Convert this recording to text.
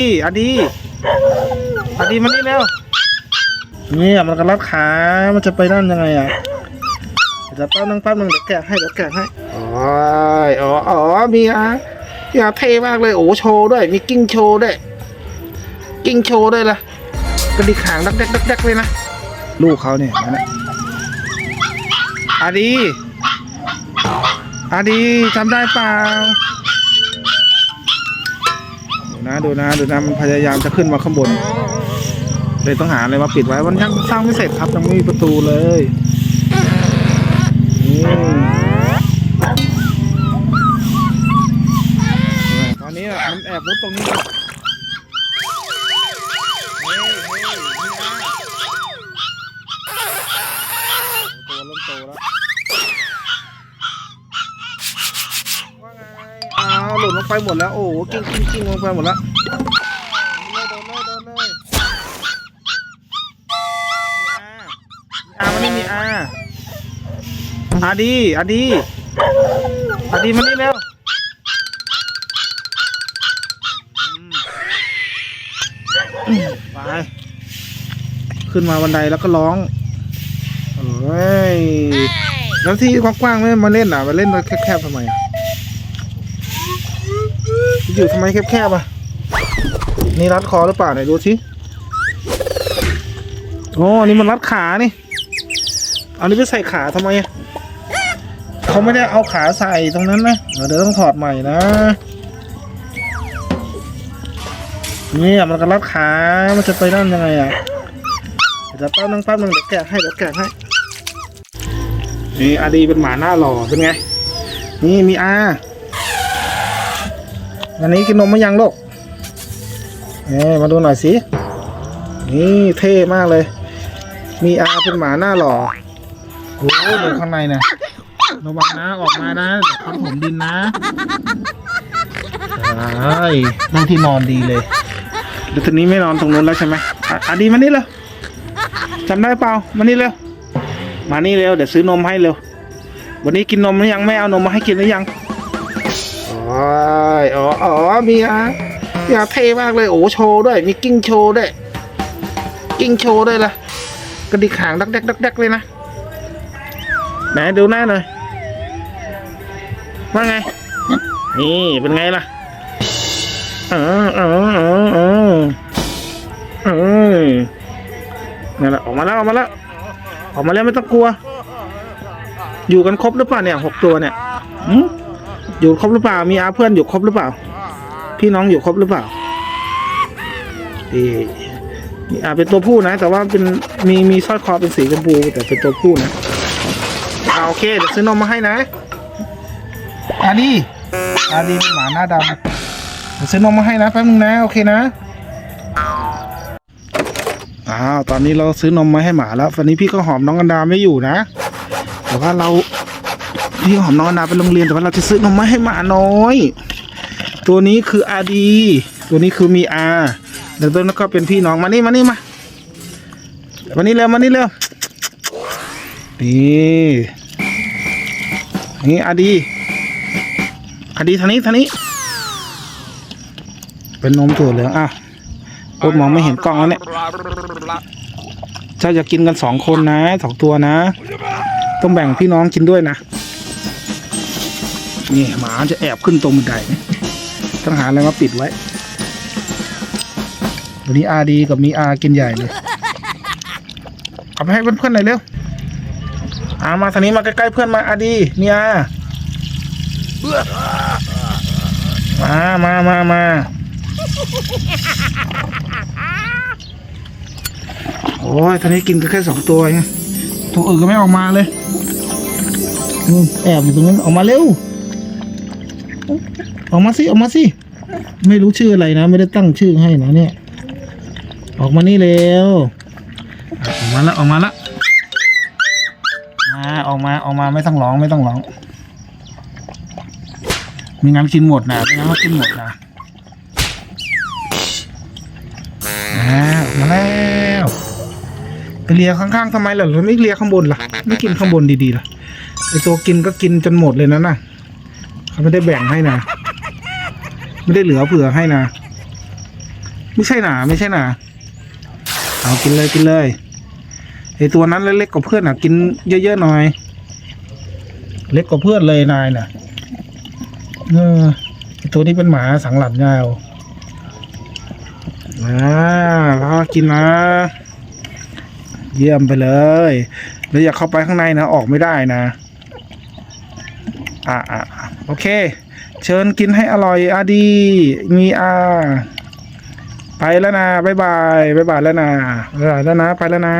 นี่อดีอดีมานี่เร็วนี่มันกระลัดขา มันจะไปนั่นยังไงอะเดี๋ยวแป๊บนึงแป๊บนึงเดี๋ยวแกะให้เดี๋ยวแกะให้อ๋ออ๋ออ๋อมีอะมีอะเท่มากเลยโอ้โชว์ด้วย มีกิ้งโชว์ด้วย กิ้งโชว์ด้วยล่ะกระดิกหางดักแดกดักแดกเลยนะ ลูกเขาเนี่ยนั่นแหละอาดีอาดีจำได้เปล่าดู นะดูนะดูนะมันพยายามจะขึ้นมาข้างบนเลยต้องหาอะไรมาปิดไว้มันยังสร้างไม่เสร็จครับยังไม่มีประตูเลยตอนนี้มันแอบมุดตรงนี้ งไปหมดแล้วโอ้โหกิ้งกิ้งกิ้งลงไปหมดแล้วโดนเลยโดนเลยโดนเลยอามีอามันนี่มีอาอาดีอาดีอาดีมานี่เร็วไปขึ้นมาบันไดแล้วก็ร้องเฮ้ยแล้วที่กว้างๆไม่มาเล่นอะมาเล่นแคบๆทำไมอะ อยู่ทำไมแคบๆอะ นี่รัดคอหรือเปล่าไหนดูสิโอ้อันนี่มันรัดขานี่เอานี้ไปใส่ขาทำไมเขาไม่ได้เอาขาใส่ตรงนั้นนะเดี๋ยวต้องถอดใหม่นะนี่มันก็รัดขา มันจะไปนั่นยังไงอะเดี๋ยวแป๊บนึงแป๊บนึงเดี๋ยวแกะให้เดี๋ยวแกะให้ นี่อาดีเป็นหมาหน้าหล่อเป็นไง นี่มีอา อันนี้กินนมมายังลูกนี่มาดูหน่อยสิ นี่เท่มากเลย มีอาเป็นหมาหน้าหล่อโอ้โหดูข้างในนะระวังนะออกมานะเดี๋ยวทำผมดินนะใช่นั่งที่นอนดีเลยเดี๋ยวทีนี้ไม่นอนตรงนู้นแล้วใช่ไหมอะอะดีมานี่เร็วจำได้เปล่ามานี่เร็วมานี่เร็วเดี๋ยวซื้อนมให้เร็ววันนี้กินนมหรือยังไม่เอานมมาให้กินหรือยัง อ๋ออ๋ออ๋อมีอาอย่าเท่มากเลย โอ้โชว์ด้วย มีกิ้งโชว์ด้วย กิ้งโชว์ด้วยล่ะกระดิกหางดักแดกดักแดกเลยนะไหนดูหน้าหน่อยว่าไง นี่เป็นไงล่ะเออเออเออเออเออนั่นแหละออกมาแล้วออกมาแล้ว ออกมาแล้วไม่ต้องกลัว อยู่กันครบหรือเปล่าเนี่ยหกตัวเนี่ยหืม อยู่ครบหรือเปล่า มีอาเพื่อนอยู่ครบหรือเปล่า พี่น้องอยู่ครบหรือเปล่านี่นี่อาเป็นตัวผู้นะ แต่ว่าเป็นมีมีสร้อยคอเป็นสีชมพูแต่เป็นตัวผู้นะเอาโอเคเดี๋ยวซื้อนมมาให้นะอาดีอาดีหมาหน้าดำเดี๋ยวซื้อนมมาให้นะแป๊บนึงนะโอเคนะอ้าวตอนนี้เราซื้อนมมาให้หมาแล้ววันนี้พี่ก็หอมน้องกันดาไม่อยู่นะ แต่ว่าเรา พี่หอมน้องนาไปโรงเรียนแต่ว่าเราจะซื้อนมมาให้หมาน้อย ตัวนี้คืออาดีตัวนี้คือมีอาเดี๋ยวตัวนั้นก็เป็นพี่น้องมานี่มานี่มามานี่เร็วมานี่เร็วนี่นี่อาดีอาดีทางนี้ทางนี้ เป็นนมถั่วเหลืองอะพูดมองไม่เห็นกล้องแล้วเนี่ยเจ้าจะกินกันสองคนนะสองตัวนะ ต้องแบ่งพี่น้องกินด้วยนะ นี่หมาจะแอบขึ้นตรงบันไดต้องหาอะไรมาปิดไว้วันนี้อาดีกับมีอากินใหญ่เลย เอาไปให้เพื่อนๆหน่อยเร็วอามาทางนี้มาใกล้ๆเพื่อนมาอาดีมีอามามามามาโอ้ยทางนี้กินกันแค่สองตัวเองตัวอื่นก็ไม่ออกมาเลย แอบอยู่ตรงนั้นออกมาเร็ว ออกมาสิออกมาสิไม่รู้ชื่ออะไรนะ ไม่ได้ตั้งชื่อให้นะเนี่ย ออกมานี่เร็วออกมาล้วออกมาล้วมาออกมาออกมาไม่ต้องร้องไม่ต้องร้องไมีงานกินหมดนะไม่งั้นกินหมดนะออกมาแล้วไปเลียข้างๆทำไมล่ะเราไม่เลียข้างบนล่ะ ไม่กินข้างบนดีๆล่ะไอตัวกินก็กินจนหมดเลยนะน่ะ ไม่ได้แบ่งให้นะ ไม่ได้เหลือเผื่อให้นะ ไม่ใช่หนาไม่ใช่หนาเอากินเลยกินเลยไอตัวนั้นเล็กๆกว่าเพื่อนอะ กินเยอะๆหน่อย เล็กกว่าเพื่อนเลยนายน่ะเออตัวนี้เป็นหมาสังหลัดยาวอ่าแล้วกินนะ เยี่ยมไปเลยแล้วอย่าเข้าไปข้างในนะ ออกไม่ได้นะ อ่าอ่าอ่า โอเค เชิญกินให้อร่อยอาดี มีอาไปแล้วนะบ๊ายบายบ๊ายบายแล้วนะบ๊ายบายแล้วนะ ไปแล้วนะ